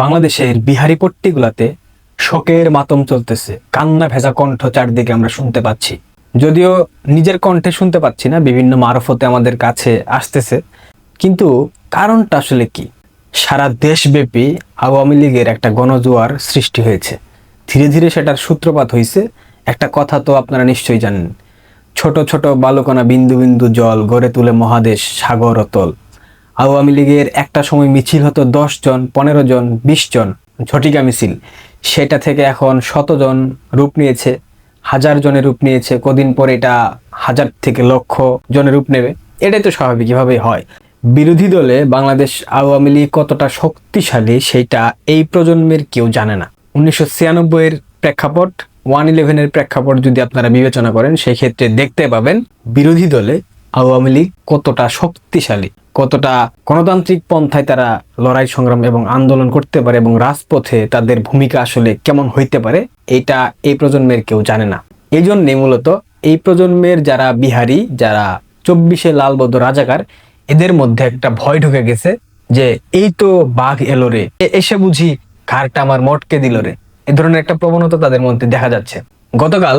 বাংলাদেশের বিহারি পট্টিগুলাতে শোকের মাতম চলতেছে। কান্না ভেজা কণ্ঠ চারদিকে আমরা শুনতে পাচ্ছি। যদিও নিজের কণ্ঠে শুনতে পাচ্ছি না, বিভিন্ন মারফতে আমাদের কাছে আসতেছে। কিন্তু কারণটা আসলে কি? সারা দেশব্যাপী আওয়ামী লীগের একটা গণজোয়ার সৃষ্টি হয়েছে। ধীরে ধীরে সেটার সূত্রপাত হয়েছে একটা কথা তো আপনারা নিশ্চয়ই জানেন। ছোট ছোট বালুকণা বিন্দু বিন্দু জল গড়ে তুলে মহাদেশ সাগর অতল আওয়ামী লীগের একটা সময় মিছিল হতো দশ জন, পনেরো জন, বিশ জন, ঝটিকা মিছিল। সেটা থেকে এখন শতজন রূপ নিয়েছে, হাজার জনের রূপ নিয়েছে, কদিন পরে এটা হাজার থেকে লক্ষ জনের রূপ নেবে। এটাই তো স্বাভাবিক, এভাবেই হয়। বিরোধী দলে বাংলাদেশ আওয়ামী লীগ কতটা শক্তিশালী সেটা এই প্রজন্মের কেউ জানে না। উনিশশো ছিয়ানব্বইয়ের প্রেক্ষাপট, ওয়ান ইলেভেনের প্রেক্ষাপট যদি আপনারা বিবেচনা করেন সেই ক্ষেত্রে দেখতে পাবেন বিরোধী দলে আওয়ামী লীগ কতটা শক্তিশালী। কতটা গণতান্ত্রিক পন্থায় তারা লড়াই সংগ্রাম এবং আন্দোলন করতে পারে এবং রাজপথে তাদের ভূমিকা আসলে কেমন হইতে পারে, এটা এই প্রজন্মের কেউ জানে না। এই জন্যে মূলত এই প্রজন্মের যারা বিহারি, যারা চব্বিশে লালবদ্ধ রাজাকার, এদের মধ্যে একটা ভয় ঢুকে গেছে যে, এই তো বাঘ এলো রে এসে বুঝি ঘাড়টা আমার মটকে দিল রে। এ ধরনের একটা প্রবণতা তাদের মধ্যে দেখা যাচ্ছে। গতকাল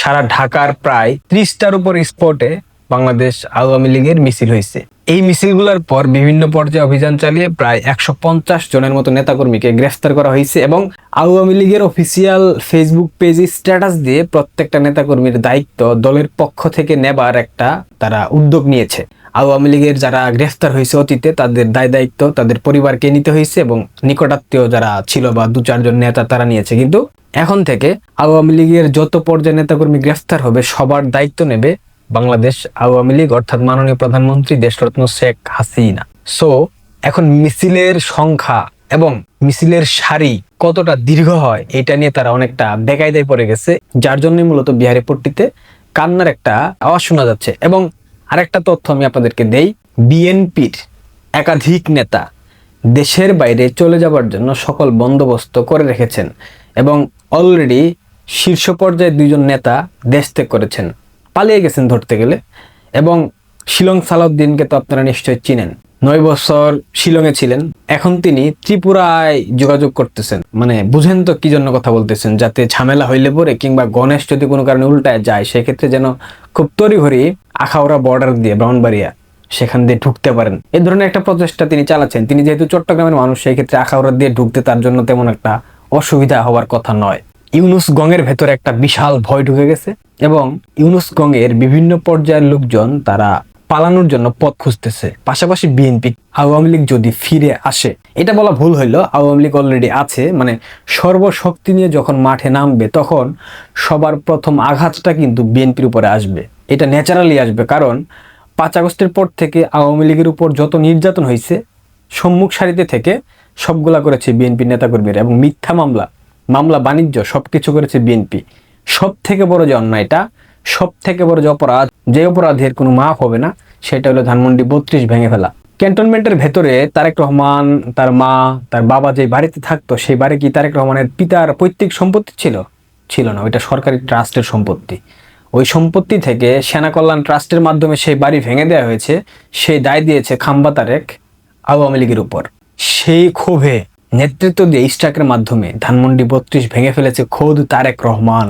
সারা ঢাকার প্রায় ত্রিশটার উপর স্পটে বাংলাদেশ আওয়ামী লীগের মিছিল হয়েছে। এই মিছিলগুলোর পর বিভিন্ন পর্যায়ে অভিযান চালিয়ে প্রায় একশো পঞ্চাশ জনের মতো নেতাকর্মীকে গ্রেফতার করা হয়েছে এবং আওয়ামী লীগের অফিসিয়াল ফেসবুক পেজে স্ট্যাটাস দিয়ে প্রত্যেকটা নেতাকর্মীর দায়িত্ব দলের পক্ষ থেকে নেবার একটা তারা উদ্যোগ নিয়েছে। আওয়ামী লীগের যারা গ্রেফতার হয়েছে অতীতে, তাদের দায় দায়িত্ব তাদের পরিবারকে নিতে হয়েছে এবং নিকটাত্মীয় যারা ছিল বা দু চারজন নেতা তারা নিয়েছে। কিন্তু এখন থেকে আওয়ামী লীগের যত পর্যায়ে নেতাকর্মী গ্রেফতার হবে, সবার দায়িত্ব নেবে বাংলাদেশ আওয়ামী লীগ, অর্থাৎ মাননীয় প্রধানমন্ত্রী দেশরত্ন শেখ হাসিনা। সো এখন মিছিলের সংখ্যা এবং মিছিলের সারি কতটা দীর্ঘ হয়, এটা নিয়ে তারা অনেকটা বেকায়দায় পড়ে গেছে, যার জন্যই মূলত বিহারি পট্টিতে কান্নার একটা আওয়াজ শোনা যাচ্ছে। এবং আরেকটা তথ্য আমি আপনাদেরকে দেই, বিএনপির একাধিক নেতা দেশের বাইরে চলে যাবার জন্য সকল বন্দোবস্ত করে রেখেছেন এবং অলরেডি শীর্ষ পর্যায়ে দুইজন নেতা দেশ ত্যাগ করেছেন। পালিয়ে গেছেন ধরতে গেলে। এবং শিলং সালাউদ্দিনকে তো আপনারা নিশ্চয়ই চিনেন। নয় বছর শিলংয়ে ছিলেন। এখন তিনি ত্রিপুরায় যোগাযোগ করতেছেন। মানে বুঝেন তো কি জন্য কথা বলতেছেন, যাতে ঝামেলা হইলে পরে কিংবা গণেশ যদি কোনো কারণে উল্টায় যায়, সেক্ষেত্রে যেন খুব তড়িঘড়ি আখাউড়া বর্ডার দিয়ে ব্রাউনবাড়িয়া সেখান দিয়ে ঢুকতে পারেন। এই ধরনের একটা প্রচেষ্টা তিনি চালাচ্ছেন। তিনি যেহেতু চট্টগ্রামের মানুষ, সেই ক্ষেত্রে আখাউড়া দিয়ে ঢুকতে তার জন্য তেমন একটা অসুবিধা হওয়ার কথা নয়। ইউনুস গঙের ভেতরে একটা বিশাল ভয় ঢুকে গেছে এবং ইউনুস গঙের বিভিন্ন পর্যায়ের লোকজন তারা পালানোর জন্য পথ খুঁজতেছে। পাশাপাশি বিএনপি আওয়ামী লীগ যদি ফিরে আসে, এটা বলা ভুল হইল, আওয়ামী লীগ অলরেডি আছে মানে সর্বশক্তি নিয়ে যখন মাঠে নামবে তখন সবার প্রথম আঘাতটা কিন্তু বিএনপির উপরে আসবে। এটা ন্যাচারালি আসবে কারণ পাঁচ আগস্টের পর থেকে আওয়ামী লীগের উপর যত নির্যাতন হয়েছে সম্মুখ সারিতে থেকে সবগুলা করেছে বিএনপি নেতাকর্মীরা এবং মিথ্যা মামলা মামলা, বাণিজ্য, সবকিছু করেছে বিএনপি। সব থেকে বড় যে অন্যায়টা সব থেকে বড় যে অপরাধ, যে অপরাধের কোনো মাফ হবে না, সেটা হলো ধানমন্ডি বত্রিশ ভেঙে ফেলা। ক্যান্টনমেন্টের ভেতরে তারেক রহমান, তার মা, তার বাবা যে বাড়িতে থাকতো, সেই বাড়ি কি তারেক রহমানের পিতার পৈতৃক সম্পত্তি ছিল? ছিল না, ওইটা সরকারি ট্রাস্টের সম্পত্তি। ওই সম্পত্তি থেকে সেনা কল্যাণ ট্রাস্টের মাধ্যমে সেই বাড়ি ভেঙে দেওয়া হয়েছে, সেই দায় দিয়েছে খাম্বা তারেক আওয়ামী লীগের উপর। সেই ক্ষোভে নেতৃত্ব দিয়ে ইস্টাকের মাধ্যমে ধানমন্ডি বত্রিশ ভেঙে ফেলেছে খোদ তারেক রহমান।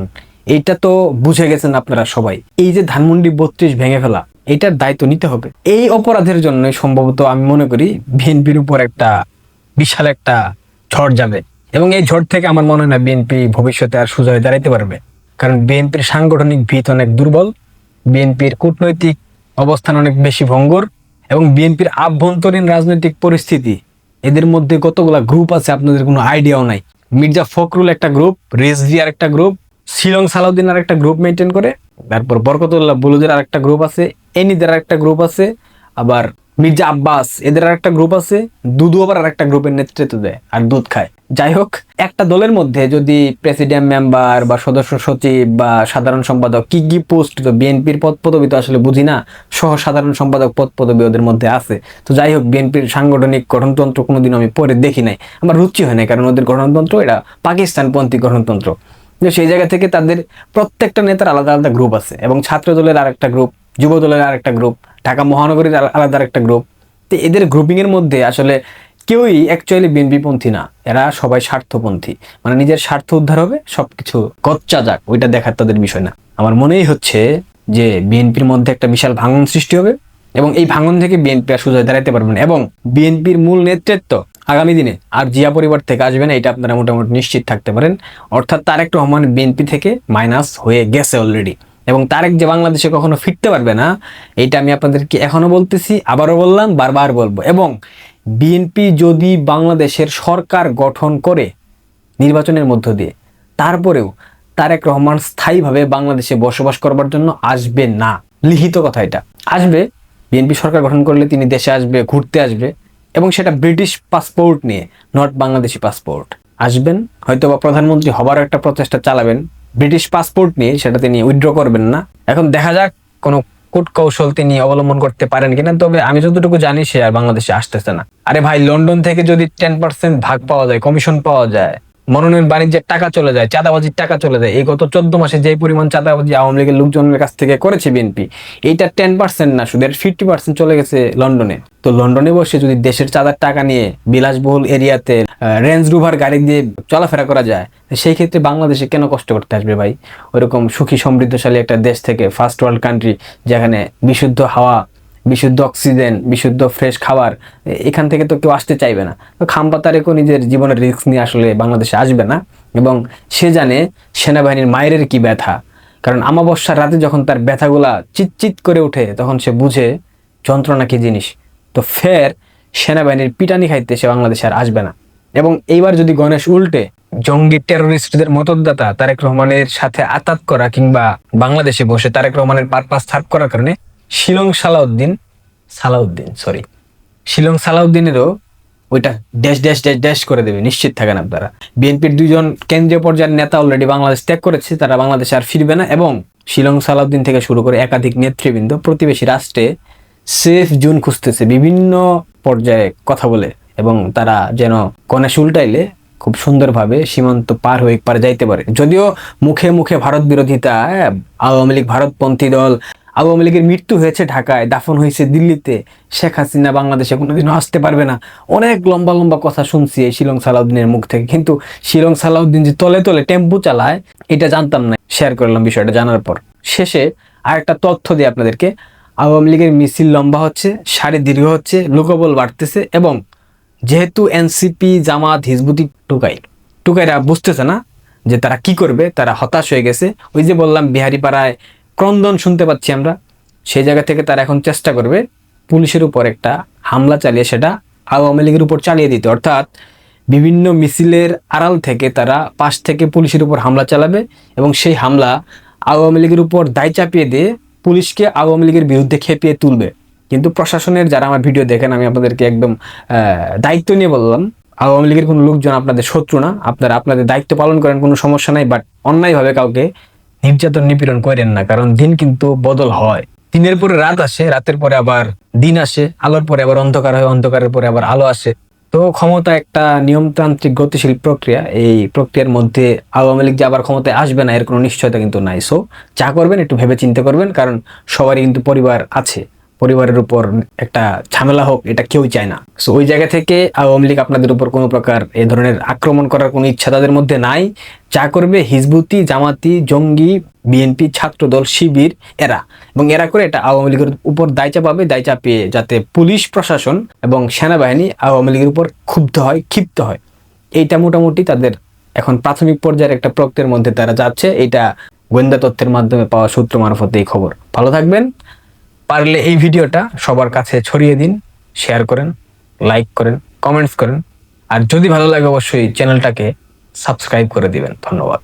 এটা তো বুঝে গেছেন আপনারা সবাই। এই যে ধানমন্ডি বত্রিশ ভেঙে ফেলা, এটার দায়িত্ব নিতে হবে। এই অপরাধের জন্য সম্ভবত আমি মনে করি বিএনপির উপর একটা বিশাল একটা ঝড় যাবে। এবং এই ঝড় থেকে আমার মনে হয় না বিএনপি ভবিষ্যতে আর হয়ে দাঁড়াইতে পারবে। কারণ বিএনপির সাংগঠনিক ভিত অনেক দুর্বল, বিএনপির কূটনৈতিক অবস্থান অনেক বেশি ভঙ্গুর, এবং বিএনপির আভ্যন্তরীণ রাজনৈতিক পরিস্থিতি এদের মধ্যে কতগুলা গ্রুপ আছে আপনাদের কোনো আইডিয়াও নাই? মির্জা ফখরুল একটা গ্রুপ রেজভি আর একটা গ্রুপ শিলং সালাউদ্দিন আর একটা গ্রুপ মেনটেন করে, তারপর বরকতুল্লাহ বুলুদের আর একটা গ্রুপ আছে, এনিদের আর একটা গ্রুপ আছে, আবার মির্জা আব্বাস, এদের আর একটা গ্রুপ আছে, দুদু আবার আর একটা গ্রুপের নেতৃত্ব দেয় আর দুধ খায়। যাই হোক, একটা দলের মধ্যে যদি প্রেসিডেন্ট মেম্বার বা সদস্য সচিব বা সাধারণ সম্পাদক কি কি পোস্ট তো বিএনপির পদ পদবি তো আসলে বুঝি না, সহ সাধারণ সম্পাদক পদ পদবি ওদের মধ্যে আছে। তো যাই হোক, বিএনপির সাংগঠনিক গঠনতন্ত্র কোনোদিন আমি পরে দেখি নাই। আমার রুচি হয় না কারণ ওদের গঠনতন্ত্র এটা পাকিস্তানপন্থী গঠনতন্ত্র। সেই জায়গা থেকে তাদের প্রত্যেকটা নেতার আলাদা আলাদা গ্রুপ আছে এবং ছাত্র দলের আরেকটা গ্রুপ যুব দলের আরেকটা গ্রুপ ঢাকা মহানগরীর আলাদা একটা গ্রুপ তো এদের গ্রুপিং এর মধ্যে আসলে কেউই অ্যাকচুয়ালি বিএনপিপন্থী না। এরা সবাই স্বার্থপন্থী। মানে নিজের স্বার্থ উদ্ধার হবে, সবকিছু কচ্চা যাক, ওইটা দেখার তাদের বিষয় না। আমার মনেই হচ্ছে যে বিএনপির মধ্যে একটা বিশাল ভাঙন সৃষ্টি হবে এবং এই ভাঙন থেকে বিএনপি আর সুযোগ দাঁড়াতে পারবে না। এবং বিএনপির মূল নেতৃত্ব আগামী দিনে আর জিয়া পরিবার থেকে আসবে না, এটা আপনারা মোটামুটি নিশ্চিত থাকতে পারেন। অর্থাৎ তারেক রহমান বিএনপি থেকে মাইনাস হয়ে গেছে অলরেডি এবং তারেক যে বাংলাদেশে কখনো ফিরতে পারবে না, এটা আমি আপনাদেরকে এখনও বলতেছি, আবারও বললাম, বারবার বলব। এবং বিএনপি যদি বাংলাদেশের সরকার গঠন করে নির্বাচনের মধ্য দিয়ে, তারপরেও তারেক রহমান স্থায়ীভাবে বাংলাদেশে বসবাস করবার জন্য আসবে না। লিখিত কথা এটা। আসবে বিএনপি সরকার গঠন করলে তিনি দেশে আসবে, ঘুরতে আসবে, এবং সেটা ব্রিটিশ পাসপোর্ট নিয়ে, নট বাংলাদেশি পাসপোর্ট। আসবেন হয়তো বা প্রধানমন্ত্রী হবার একটা প্রচেষ্টা চালাবেন ব্রিটিশ পাসপোর্ট নিয়ে সেটা তিনি উইথড্র করবেন না। এখন দেখা যাক কোনো কূট কৌশল তিনি অবলম্বন করতে পারেন কিনা, তবে আমি যতটুকু জানি সে আর বাংলাদেশে আসতেছে না। আরে ভাই, লন্ডন থেকে যদি টেন পার্সেন্ট ভাগ পাওয়া যায় কমিশন পাওয়া যায় মনোনয়ন বাণিজ্যের টাকা চলে যায়, চাঁদাবাজির টাকা চলে যায়। এই গত চোদ্দ মাসে যে পরিমাণ চাঁদাবাজি আওয়ামী লীগের লোকজনের কাছ থেকে করেছে বিএনপি, এইটা টেন পার্সেন্ট না, শুধু ফিফটি পার্সেন্ট চলে গেছে লন্ডনে। তো লন্ডনে বসে যদি দেশের চাঁদার টাকা নিয়ে বিলাসবহুল এরিয়াতে রেঞ্জ রুভার গাড়ি দিয়ে চলাফেরা করা যায়, সেই ক্ষেত্রে বাংলাদেশে কেন কষ্ট করতে আসবে ভাই? ওরকম সুখী সমৃদ্ধশালী একটা দেশ থেকে ফার্স্ট ওয়ার্ল্ড কান্ট্রি যেখানে বিশুদ্ধ হাওয়া বিশুদ্ধ অক্সিজেন, বিশুদ্ধ ফ্রেশ খাবার, এখান থেকে তো কেউ আসতে চাইবে না। তো খাম্পাতারেকও নিজের জীবনের রিস্ক নিয়ে আসলে বাংলাদেশে আসবে না। এবং সে জানে সেনাবাহিনীর মায়ের কি ব্যথা। কারণ আমাবস্যার রাতে যখন তার ব্যথাগুলা চিৎচিত করে ওঠে, তখন সে বুঝে যন্ত্রণা কি জিনিস। তো ফের সেনাবাহিনীর পিটানি খাইতে সে বাংলাদেশে আর আসবে না। এবং এইবার যদি গণেশ উল্টে জঙ্গি টেরোরিস্টদের মতদাতা তারেক রহমানের সাথে আতাত করা কিংবা বাংলাদেশে বসে তারেক রহমানের পারপাস থার্প করার কারণে শিলং সালাউদ্দিন সালাউদ্দিন সরি শিলং সালাউদ্দিনেরও ওইটা ড্যাশ ড্যাশ ড্যাশ ড্যাশ করে দেবে, নিশ্চিত থাকেন আপনারা। বিএনপির দুইজন কেন্দ্রীয় পর্যায়ের নেতা অলরেডি বাংলাদেশ ত্যাগ করেছে, তারা বাংলাদেশে আর ফিরবে না এবং শিলং সালাউদ্দিন থেকে শুরু করে একাধিক নেতৃবৃন্দ প্রতিবেশী রাষ্ট্রে সেফ জুন খুঁজতেছে, বিভিন্ন পর্যায়ে কথা বলে এবং তারা যেন গণেশ উল্টাইলে খুব সুন্দরভাবে সীমান্ত পার হয়ে পারে যাইতে পারে। যদিও মুখে মুখে ভারত বিরোধিতা আওয়ামী লীগ ভারতপন্থী দল আওয়ামী লীগের মৃত্যু হয়েছে ঢাকায়, দাফন হয়েছে দিল্লিতে। শেখ হাসিনা বাংলাদেশে কোনোদিনও আসতে পারবে না। অনেক লম্বা লম্বা কথা শুনছি এই শিলং সালাউদ্দিনের মুখ থেকে। কিন্তু শিলং সালাউদ্দিন যে তলে তলে টেম্পু চালায়, এটা জানতাম না। শেয়ার করলাম বিষয়টা জানার পর। শেষে আর একটা তথ্য দিই আপনাদেরকে। আওয়ামী লীগের মিছিল লম্বা হচ্ছে, সারি দীর্ঘ হচ্ছে, লোকবল বাড়তেছে এবং যেহেতু এনসিপি, জামাত, হিজবুতি টুকাই, টুকাইরা বুঝতেছে না যে তারা কি করবে, তারা হতাশ হয়ে গেছে। ওই যে বললাম, বিহারিপাড়ায় ক্রন্দন শুনতে পাচ্ছি আমরা। সেই জায়গা থেকে তারা এখন চেষ্টা করবে পুলিশের উপর একটা হামলা চালিয়ে সেটা আওয়ামী লীগের উপর চালিয়ে দিতে। অর্থাৎ বিভিন্ন মিছিলের আড়াল থেকে তারা পাশ থেকে পুলিশের উপর হামলা চালাবে এবং সেই হামলা আওয়ামী লীগের উপর দায় চাপিয়ে দিয়ে পুলিশকে আওয়ামী লীগের বিরুদ্ধে খেপিয়ে তুলবে। কিন্তু প্রশাসনের যারা আমার ভিডিও দেখেন, আমি আপনাদেরকে একদম দায়িত্ব নিয়ে বললাম, আওয়ামী লীগের কোনো লোকজন আপনাদের শত্রু না। আপনারা আপনাদের দায়িত্ব পালন করেন, কোনো সমস্যা নাই, বাট অন্যায়ভাবে কাউকে নির্যাতন নিপীড়ন করেন না, কারণ দিন কিন্তু বদল হয়। দিনের পরে রাত আসে, রাতের পরে আবার দিন আসে, আলোর পরে আবার অন্ধকার হয়, অন্ধকারের পরে আবার আলো আসে। তো ক্ষমতা একটা নিয়মতান্ত্রিক গতিশীল প্রক্রিয়া, এই প্রক্রিয়ার মধ্যে আওয়ামী লীগ যে আবার ক্ষমতায় আসবে না, এর কোনো নিশ্চয়তা কিন্তু নাই। সো যা করবেন একটু ভেবে চিন্তা করবেন, কারণ সবারই কিন্তু পরিবার আছে। পরিবারের উপর একটা ঝামেলা হোক, এটা কেউ চায় না। সো ওই জায়গা থেকে আওয়ামী লীগ আপনাদের উপর কোনো প্রকার এ ধরনের আক্রমণ করার কোনো ইচ্ছা তাদের মধ্যে নাই। যা করবে হিজবুতি, জামাতি, জঙ্গি, বিএনপি, ছাত্রদল, শিবির, এরা। এবং এরা করে এটা আওয়ামী লীগের উপর দায় চাপাবে, দায় চাপিয়ে যাতে পুলিশ, প্রশাসন এবং সেনাবাহিনী আওয়ামী লীগের উপর ক্ষুব্ধ হয়, ক্ষিপ্ত হয়। এইটা মোটামুটি তাদের এখন প্রাথমিক পর্যায়ের একটা প্রক্রিয়ার মধ্যে তারা যাচ্ছে। এটা গোয়েন্দা তথ্যের মাধ্যমে পাওয়া সূত্র মারফত এই খবর। ভালো থাকবেন। পারলে এই ভিডিওটা সবার কাছে ছড়িয়ে দিন শেয়ার করেন লাইক করেন কমেন্টস করেন। আর যদি ভালো লাগে অবশ্যই চ্যানেলটাকে সাবস্ক্রাইব করে দিবেন। ধন্যবাদ।